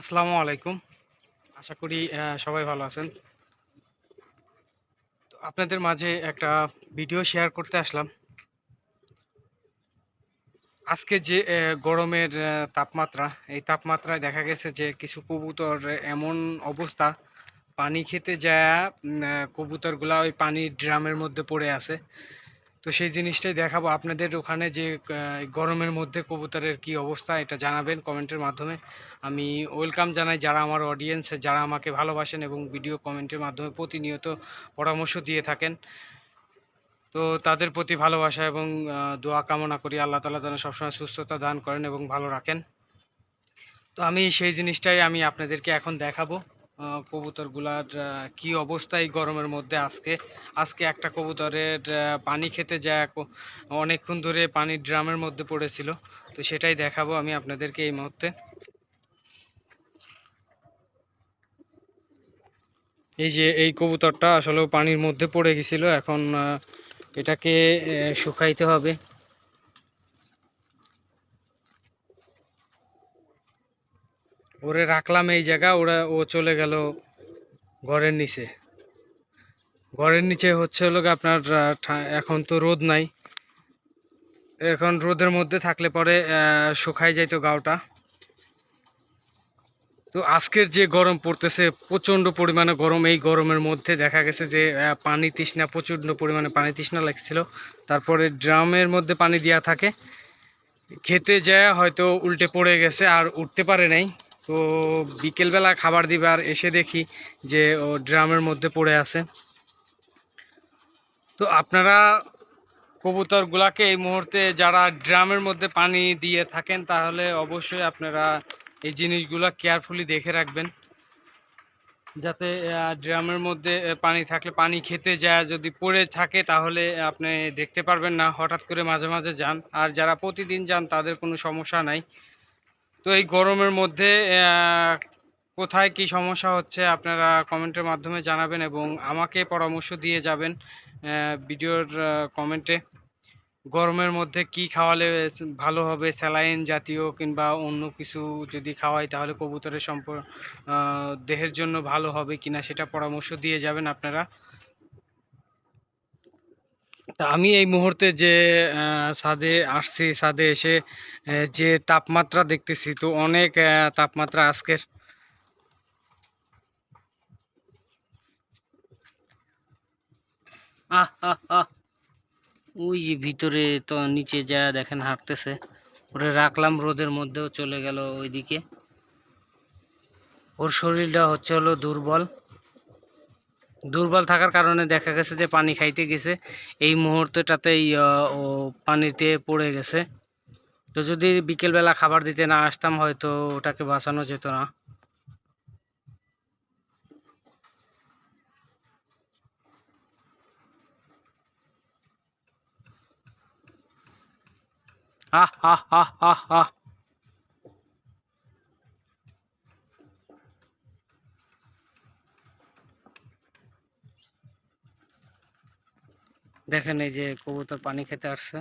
আসসালামু আলাইকুম। আশা করি সবাই ভালো আছেন। তো আপনাদের মাঝে একটা ভিডিও শেয়ার করতে আসলাম। আজকে যে গরমের তাপমাত্রা, এই তাপমাত্রায় দেখা গেছে যে, কিছু কবুতর এমন অবস্থা, পানি খেতে যায় কবুতরগুলা ওই পানির ড্রামের মধ্যে পড়ে আছে। তো সেই জিনিসটাই দেখাবো। আপনাদের ওখানে যে গরমের মধ্যে কবুতরের কি অবস্থা, এটা জানাবেন কমেন্টের মাধ্যমে। আমি ওয়েলকাম জানাই যারা আমার অডিয়েন্স যারা আমাকে ভালোবাসেন এবং ভিডিও কমেন্টের মাধ্যমে প্রতিনিয়ত পরামর্শ দিয়ে থাকেন। তো তাদের প্রতি ভালোবাসা এবং দোয়া কামনা করি। আল্লাহ তালা যেন সবসময় সুস্থতা দান করেন এবং ভালো রাখেন। তো আমি সেই জিনিসটাই আমি আপনাদেরকে এখন দেখাবো। কবুতরগুলার কি অবস্থা এই গরমের মধ্যে আজকে? আজকে একটা কবুতরের পানি খেতে যায় অনেকক্ষণ ধরে পানির ড্রামের মধ্যে পড়েছিল। তো সেটাই দেখাবো আমি আপনাদেরকে এই মুহূর্তে। এই যে এই কবুতরটা আসলে পানির মধ্যে পড়ে গেছিল। এখন এটাকে শুকাইতে হবে। ওরে রাখলাম এই জায়গা, ওরা, ও চলে গেল ঘরের নিচে। ঘরের নিচে হচ্ছে হলো আপনার এখন তো রোদ নাই। এখন রোদের মধ্যে থাকলে পরে শুকাই যাইতো গাওটা। তো আজকের যে গরম পড়তেছে, প্রচণ্ড পরিমাণে গরম। এই গরমের মধ্যে দেখা গেছে যে পানি তৃষ্ণা, প্রচণ্ড পরিমাণে পানি তৃষ্ণা লাগছিল। তারপরে ড্রামের মধ্যে পানি দেওয়া থাকে। খেতে যায় হয়তো উল্টে পড়ে গেছে, আর উঠতে পারে নাই। তো বিকেলবেলা খাবার দিবার এসে দেখি যে ও ড্রামের মধ্যে পড়ে আছে। তো আপনারা কবুতরগুলাকে এই মুহূর্তে যারা ড্রামের মধ্যে পানি দিয়ে থাকেন, তাহলে অবশ্যই আপনারা এই জিনিসগুলো কেয়ারফুলি দেখে রাখবেন। যাতে ড্রামের মধ্যে পানি থাকলে, পানি খেতে যায়, যদি পড়ে থাকে, তাহলে আপনি দেখতে পারবেন না। হঠাৎ করে মাঝে মাঝে যান। আর যারা প্রতিদিন যান, তাদের কোনো সমস্যা নাই। তো এই গরমের মধ্যে কোথায় কি সমস্যা হচ্ছে আপনারা কমেন্টের মাধ্যমে জানাবেন এবং আমাকে পরামর্শ দিয়ে যাবেন ভিডিওর কমেন্টে। গরমের মধ্যে কি খাওয়ালে ভালো হবে, স্যালাইন জাতীয় কিংবা অন্য কিছু যদি খাওয়াই তাহলে কবুতরের সম্প দেহের জন্য ভালো হবে কিনা সেটা পরামর্শ দিয়ে যাবেন আপনারা। তা আমি এই মুহূর্তে যে ছাদে আসছি, ছাদে এসে যে তাপমাত্রা দেখতেছি, তো অনেক তাপমাত্রা আজকের। ওই যে ভিতরে তো নিচে যা দেখেন হাঁটতেছে। ওরে রাখলাম, রোদের মধ্যেও চলে গেল ওইদিকে। ওর শরীরটা হচ্ছে হলো দুর্বল। দুর্বল থাকার কারণে দেখা গেছে যে পানি খাইতে গেছে। এই মুহূর্তটাতেই ও পানিতে পড়ে গেছে। তো যদি বিকেলবেলা খাবার দিতে না আসতাম, হয়তো ওটাকে বাঁচানো যেত না। আহ আহ আহ আহ আহ। দেখেন এই যে কবুতর পানি খেতে আসছে।